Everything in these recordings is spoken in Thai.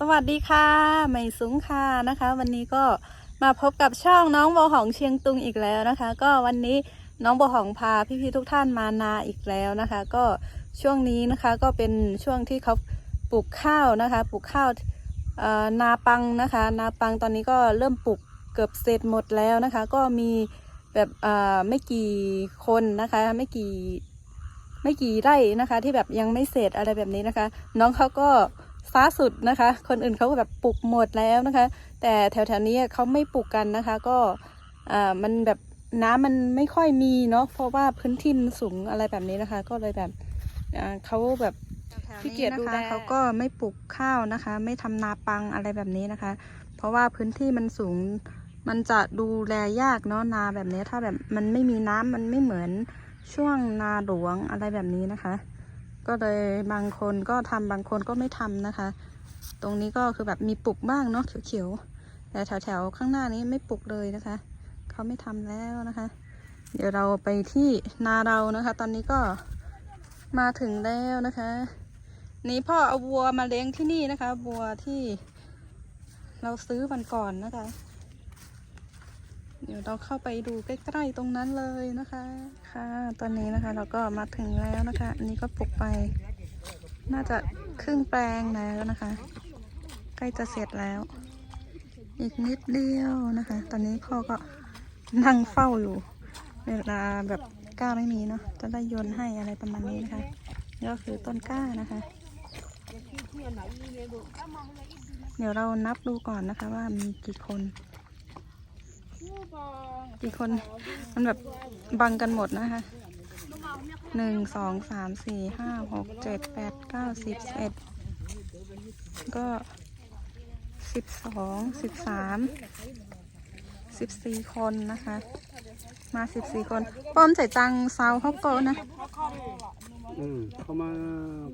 สวัสดีค่ะใหม่สุงค่ะนะคะ วันนี้ก็มาพบกับช่องน้องโบหองเชียงตุงอีกแล้วนะคะ ก็วันนี้น้องโบหองพาพี่ๆทุกท่านมานาอีกแล้วนะคะ ก็ช่วงนี้นะคะก็เป็นช่วงที่เขาปลูกข้าวนะคะปลูกข้าวนาปังนะคะ นาปังตอนนี้ก็เริ่มปลูกเกือบเสร็จหมดแล้วนะคะ ก็มีแบบไม่กี่คนนะคะ ไม่กี่ไม่กี่ไร่นะคะ ที่แบบยังไม่เสร็จอะไรแบบนี้นะคะ น้องเขาก็ ฟ้าสุดนะคะ คนอื่นเขาก็แบบปลูกหมดแล้วนะคะ แต่แถวๆนี้เขาไม่ปลูกกันนะคะ ก็อ่ามันแบบน้ำมันไม่ค่อยมีเนาะเพราะว่าพื้นที่มันสูงอะไรแบบนี้นะคะ ก็เลยแบบอ่าเขาแบบขี้เกียจดูแลเขาก็ไม่ปลูกข้าวนะคะ ไม่ทำนาปังอะไรแบบนี้นะคะ เพราะว่าพื้นที่มันสูงมันจะดูแลยากเนาะนาแบบนี้ถ้าแบบมันไม่มีน้ำมันไม่เหมือนช่วงนาหลวงอะไรแบบนี้นะคะ ก็เลยบางคนก็ทำบางคนก็ไม่ทำนะคะ ตรงนี้ก็คือแบบมีปลูกบ้างเนาะเขียวๆ แต่แถวๆข้างหน้านี้ไม่ปลูกเลยนะคะ เขาไม่ทำแล้วนะคะ เดี๋ยวเราไปที่นาเรานะคะ ตอนนี้ก็มาถึงแล้วนะคะ นี่พ่อเอาวัวมาเลี้ยงที่นี่นะคะวัวที่เราซื้อวันก่อนนะคะ เดี๋ยวเราเข้าไปดูใกล้ๆตรงนั้นเลยนะคะ ค่ะ ตอนนี้นะคะเราก็มาถึงแล้วนะคะ อันนี้ก็ปลูกไป น่าจะครึ่งแปลงแล้วนะคะ ใกล้จะเสร็จแล้ว อีกนิดเดียวนะคะ ตอนนี้พ่อก็นั่งเฝ้าอยู่ เวลาแบบกล้าไม่มีเนาะจะได้โยนให้อะไรประมาณนี้นะคะนี่ก็คือต้นกล้านะคะ เดี๋ยวเรานับดูก่อนนะคะว่ามีกี่คน กี่คนมันแบบบังกันหมดนะคะหนึ่งสองสามสี่ห้าหกเจ็ดแปดเก้าสิบสิบเอ็ดก็สิบสองสิบสามสิบสี่คนนะคะ มาสิบสี่คน ป้อมใส่ตังเซาเขาโกนะอืมเข้ามา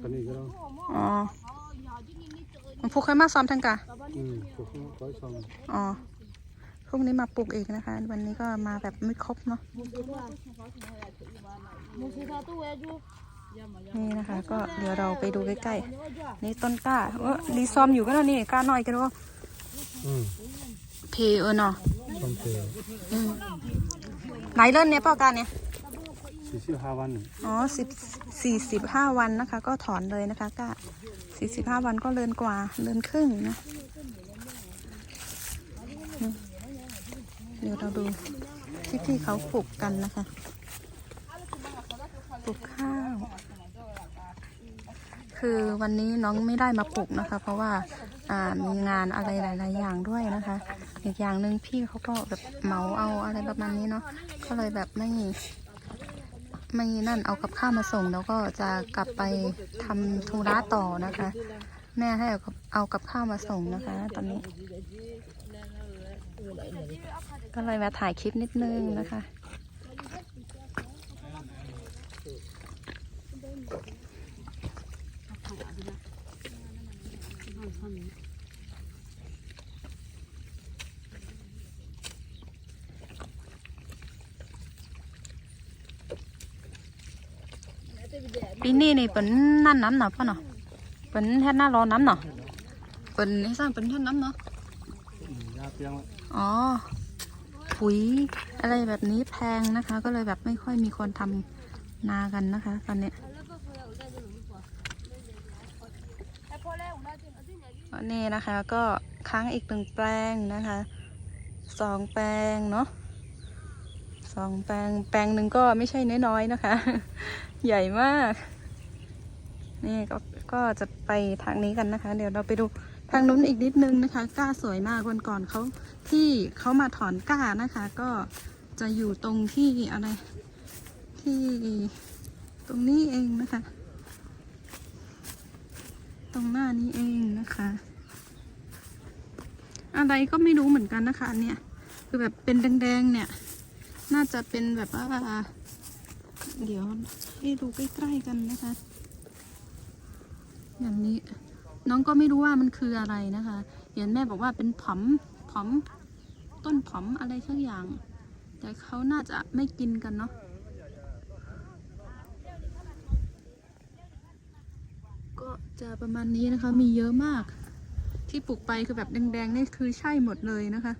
กันนี่ก็แล้วอ๋อมันพูดค่อยมาซ้อมทังกะอืมพวกเขาร้อยสองอ๋อ พรุ่งนี้มาปลูกอีกนะคะ วันนี้ก็มาแบบไม่ครบเนาะนี่นะคะ ก็เดี๋ยวเราไปดูใกล้ๆนี่ต้นกล้าเออรีซอมอยู่กันแล้วนี่กล้าหน่อยกันว่าอืมเพเออเนาะชมเพลอืมไหนเล่นเนี่ยเป้าการเนี่ยสี่สิบห้าวันอ๋อสิบสี่สิบห้าวันนะคะ ก็ถอนเลยนะคะกล้าสี่สิบห้าวันก็เลินกว่าเลินครึ่งนะนี่ เดี๋ยวเราดูที่ที่เขาปลูกกันนะคะปลูกข้าว คือวันนี้น้องไม่ได้มาปลูกนะคะ เพราะว่าามีงานอะไรหลาย ๆ อย่างด้วยนะคะ อีกอย่างหนึ่งพี่เขาก็แบบเหมาเอาอะไรประมาณนี้เนาะก็เลยแบบไม่ไม่นั่นเอากับข้าวมาส่ง แล้วก็จะกลับไปทำธุระต่อนะคะ แม่ให้เอากับเอากับข้าวมาส่งนะคะ ตอนนี้ ก็เลยมาถ่ายคลิปนิดนึงนะคะ ปีนี้นี่เป็นนั่นน้ำหนาป่ะเนาะเป็นแท่นหน้าร้อนน้ำเนาะเป็นให้สร้างเป็นแท่นน้ำเนาะ อ๋อปุ๋ยอะไรแบบนี้แพงนะคะ ก็เลยแบบไม่ค่อยมีคนทำนากันนะคะ ตอนเนี้ยวันนี้นะคะก็ค้างอีกหนึ่งแปลงนะคะสองแปลงเนาะสองแปลงแปลงหนึ่งก็ไม่ใช่น้อยๆนะคะ ใหญ่มาก นี่ก็ก็จะไปทางนี้กันนะคะ เดี๋ยวเราไปดู ทางนู้นอีกนิดนึงนะคะก้าสวยมากวันก่อนเขาที่เขามาถอนก้านะคะ ก็จะอยู่ตรงที่อะไร ที่ตรงนี้เองนะคะ ตรงหน้านี้เองนะคะ อะไรก็ไม่รู้เหมือนกันนะคะอันเนี้ยคือแบบเป็นแดงๆเนี่ย น่าจะเป็นแบบว่าเดี๋ยวให้ดูใกล้ๆกันนะคะ อย่างนี้ น้องก็ไม่รู้ว่ามันคืออะไรนะคะ เห็นแม่บอกว่าเป็นผอมผอมต้นผอมอะไรสักอย่าง แต่เขาน่าจะไม่กินกันเนาะก็จะประมาณนี้นะคะมีเยอะมาก ที่ปลูกไปคือแบบแดงๆนี่คือใช่หมดเลยนะคะ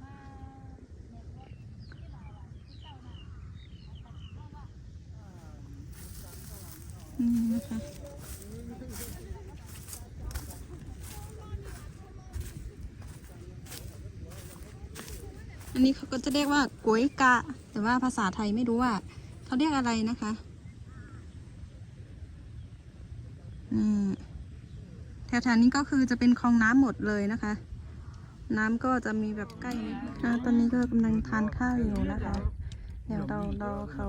นี่นะคะ นนี้เขาก็จะเรียกว่าก๋วยกะ แต่ว่าภาษาไทยไม่รู้ว่าเขาเรียกอะไรนะคะอืมแถวๆนี้ก็คือจะเป็นคลองน้ำหมดเลยนะคะ น้ำก็จะมีแบบใกล้อ่าตอนนี้ก็กำลังทานข้าวอยู่นะคะ เดี๋ยวเรารอเขา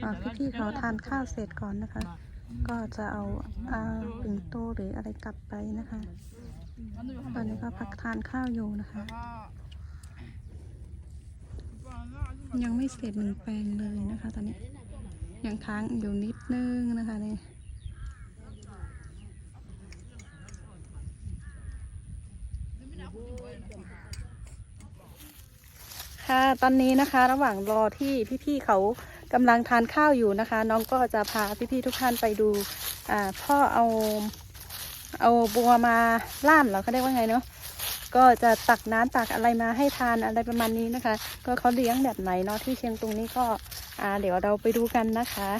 เอ่พี่ๆเขาทานข้าวเสร็จก่อนนะคะ ก็จะเอาอ่าปิ่นโตหรืออะไรกลับไปนะคะ ตอนนี้ก็พักทานข้าวอยู่นะคะ ยังไม่เสร็จหนึ่งแปลงเลยนะคะ ตอนนี้ ยังค้างอยู่นิดนึงนะคะนี่ค่ะตอนนี้นะคะระหว่างรอที่พี่ๆเขากำลังทานข้าวอยู่นะคะ น้องก็จะพาพี่ๆทุกท่านไปดูอ่าพ่อเอาเอาบัวมาล่ามเหรอเขาเรียกว่าไงเนาะ ก็จะตักน้ำตักอะไรมาให้ทานอะไรประมาณนี้นะคะ ก็เขาเลี้ยงแบบไหนเนาะที่เชียงตุงนี้ก็อ่าเดี๋ยวเราไปดูกันนะคะ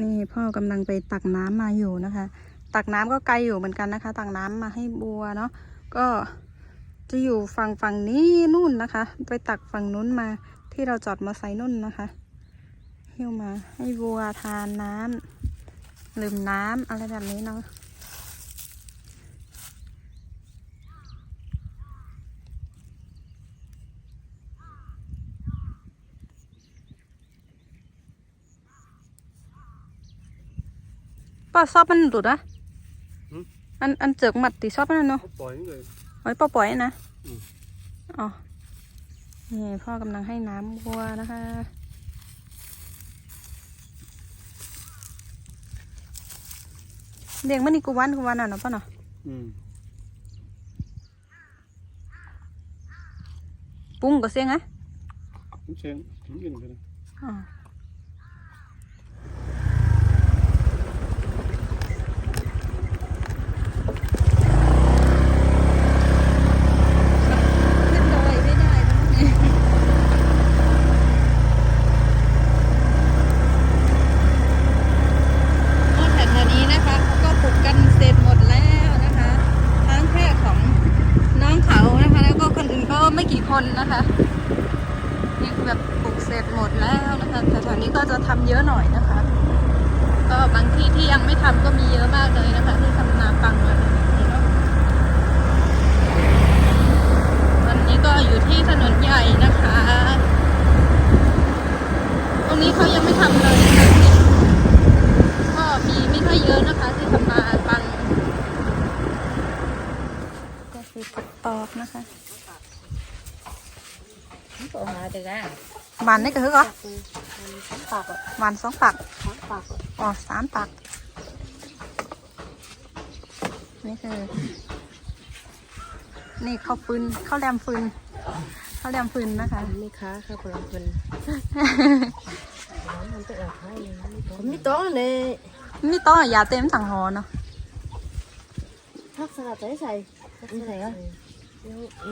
นี่พ่อกำลังไปตักน้ำมาอยู่นะคะ ตักน้ำก็ไกลอยู่เหมือนกันนะคะ ตักน้ำมาให้บัวเนาะก็จะอยู่ฝั่งฝั่งนี้นู่นนะคะ ไปตักฝั่งนู้นมาที่เราจอดมอเตอร์ไซค์นู่นนะคะหิ้วมาให้บัวทานน้ำลืมน้ำอะไรแบบนี้เนาะ ป้าชอบมันหลุดอะหืมอันอันเจิกหมัดตีชอบมันเนาะเขาปล่อยเลยไว้ป้าปล่อยนะอืมอ๋อนี่พ่อกำลังให้น้ำวัวนะคะเลี้ยงมันนี่กูวันกูวันอะเนาะป้าเนาะอืมปุ้งก็เสียงอะผมเชียงผมกินไปเลย อ๋อขึ้นดอยไม่ได้แล้วเนี่ย ก็แถวๆนี้นะคะเขาก็ปลูกกันเสร็จหมดแล้วนะคะ ทั้งแค่ของน้องเขานะคะ แล้วก็คนอื่นก็ไม่กี่ คนนะคะนี่แบบปลูกเสร็จหมดแล้วนะคะแถวๆนี้ก็จะทำเยอะหน่อยนะคะ ก็บางที่ที่ยังไม่ทำก็มีเยอะมากเลยนะคะ ที่ทำนาปังเลยตอนนี้ก็อยู่ที่ถนนใหญ่นะคะ ตรงนี้เขายังไม่ทำเลยนะคะก็มีไม่ค่อยเยอะนะคะ ที่ทำนาปังก็คือตกตอกนะคะ หวานได้ก็คือก็ Sắm bạc ạ หวานสองปัก Sắm bạc ạ อ๋อสามปักนี่คือ นี่ข้าวฟืนข้าวแรมฟืนข้าวแรมฟืนนะคะ Mấy khá khá của lòng phần Không tự ở khai này Không biết toán nè นี่ต้องยาเต็มถังหอเนาะ Thắc sao là tới xài Thắc sao này á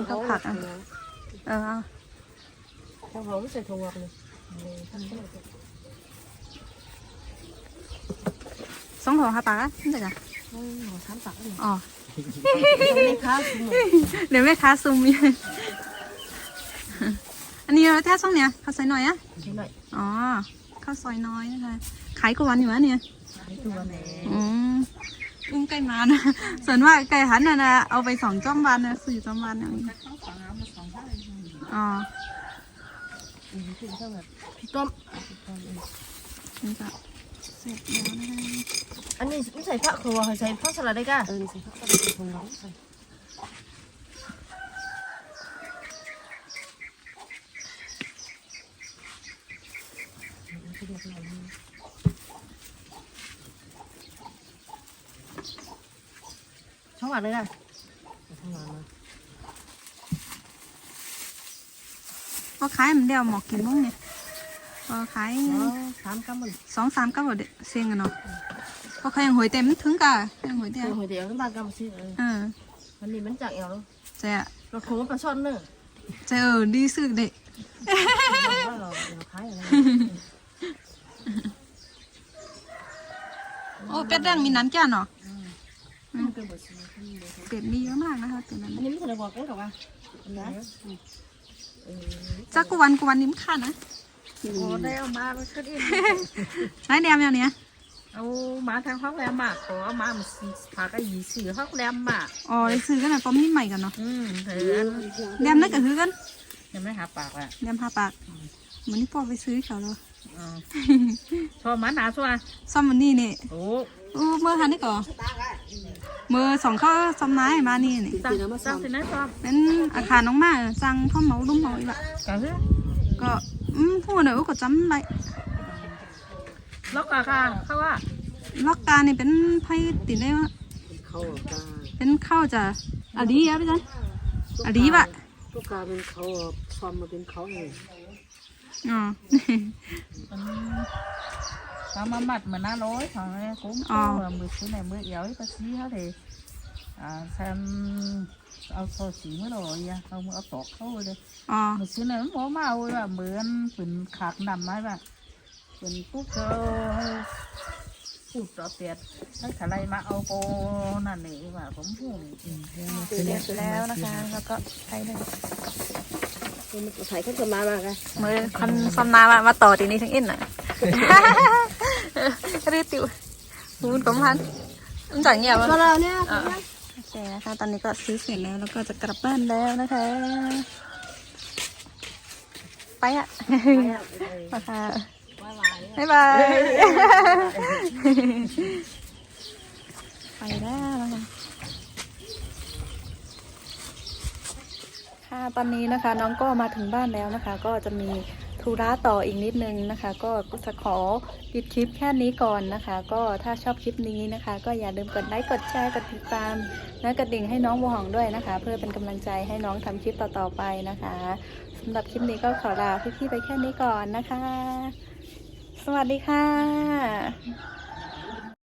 Thắc phạt à? เออเอา Thằng hổng xài thùng ngọt này Thằng cái này สองหอห้าปักอะนี่จ้ะ Không, họ sắm bạc này อ๋อ Mấy khá cũng mà เดี๋ยวแม่ค้าซูมอยู่อันนี้เราแท้ช่องเนี้ยข้าวซอยน้อยอะ Thế này อ๋อข้าวซอยน้อยนะคะขายกว่าวันอยู่วะเนี่ย Thấy tùa nè อืมกุ้งไก่มานะส่วนว่าไก่หันน่ะนะเอาไปสองจ้อมวันนะสี่จ้อมวันอย่างนี้อ๋อ พี่ต้มอันนี้ไม่ใส่ผักครัวใส่ผักสลัดได้ก้าเออใส่ผักสลัดคร้อช่องหวานเลยอะช่องหวานมา ขายมันเดียวหมอกกี่โมงเนี่ยก็ขาย Nó tám cắm mình. สองสามก็บเดเซียงกันเนาะก็เขายังหวยเต็มถึงกะยังหวยเต็ม Rồi hồi đéo cái ba cầm xí rồi อ่าวันนี้มันจากเอวแล้วเจะเราโค้งปลาช่อนเนอะเจะเออดีสึกเด็กว่าเราเราขายอะไรโอ้เป็ดแดงมีนั้นแก่เนาะมันเป็นบทสนทนาเป็ดมีเยอะมากนะคะเป็ดนั้นอันนี้ไม่เคยบอกเลยหรอวะนะ จักกวันกวันนี้มันขาดนะโอ้ได้เอามามันก็ดีนายแดมอย่างเนี้ยเอามาทางห้องแรมมากขอเอามามันสิพาก็ยีสื่อห้องแรมมากอ๋อได้ซื้อกันนะก็มีใหม่กันเนาะอืมเถือนแดมนั่นก็คือกันยังไม่หาปากอะแดมห้าปากเหมือนนี่พ่อไปซื้อเขาแล้วอ๋อ ชอบมันหนาชัวซ่อมมันนี่นี่โอ้อู้เมื่อคันนี่ก่อเมื่อสองข้อซ่อมนายมานี่นี่ตั้งตั้งสินะชอบเป็นอาคารน้องมาจังพ่อเมาลุ่มเมาอีกละก็คือก็อืมพูดหน่อยว่าก็จำได้ล็อกอะค่ะเขาว่าล็อกการนี่เป็นไพ่ติดได้ว่าเขาอะกาเป็นข้าวจะอดีอะพี่จันอดีปะลูกกาเป็นเขาอะฟอมมาเป็นเขาเอง อ๋อตามมามัดเหมือนหน้าร้อยของไอ้คุ้มอ๋อก็มือซื้อไหนมือเอียวไปซื้อเขาเลยอ่าแซมเอาโซสีเมื่อไหร่อะเอามือเอาตอกเข้าเลยอ๋อ มือซื้อไหนมันบอกมาเอาว่าเหมือนเป็นขากนำไหมว่าเป็นปุ๊บก็พูดต่อเตียดให้ขอะไรมาเอาโปนั่นนี่ว่าผมพูดอืมเสร็จแล้วนะคะ แล้วก็ใช้เลยมัน ใส่ขึ้นจะมามากันมือคันซัมนามามาต่อทีนี้ทั้งอินน่ะรีบติวมูนกมพันมันจังเงียบก็วะเราเนี่ยอะโอเคนะคะ ตอนนี้ก็ซื้อเสร็จแล้วแล้วก็จะกลับบ้านแล้วนะคะ ไปอะไปค่ะบ๊ายบาย ไปแล้วนะคะค่ะ ตอนนี้นะคะน้องก็มาถึงบ้านแล้วนะคะ ก็จะมีธุระต่ออีกนิดนึงนะคะ ก็จะขอปิดคลิปแค่นี้ก่อนนะคะ ก็ถ้าชอบคลิปนี้นะคะ ก็อย่าลืมกดไลค์กดแชร์กดติดตามและกระดิ่งให้น้องบัวหองด้วยนะคะ เพื่อเป็นกำลังใจให้น้องทำคลิปต่อๆไปนะคะสำหรับคลิปนี้ก็ขอลาพี่ๆไปแค่นี้ก่อนนะคะ สวัสดีค่ะ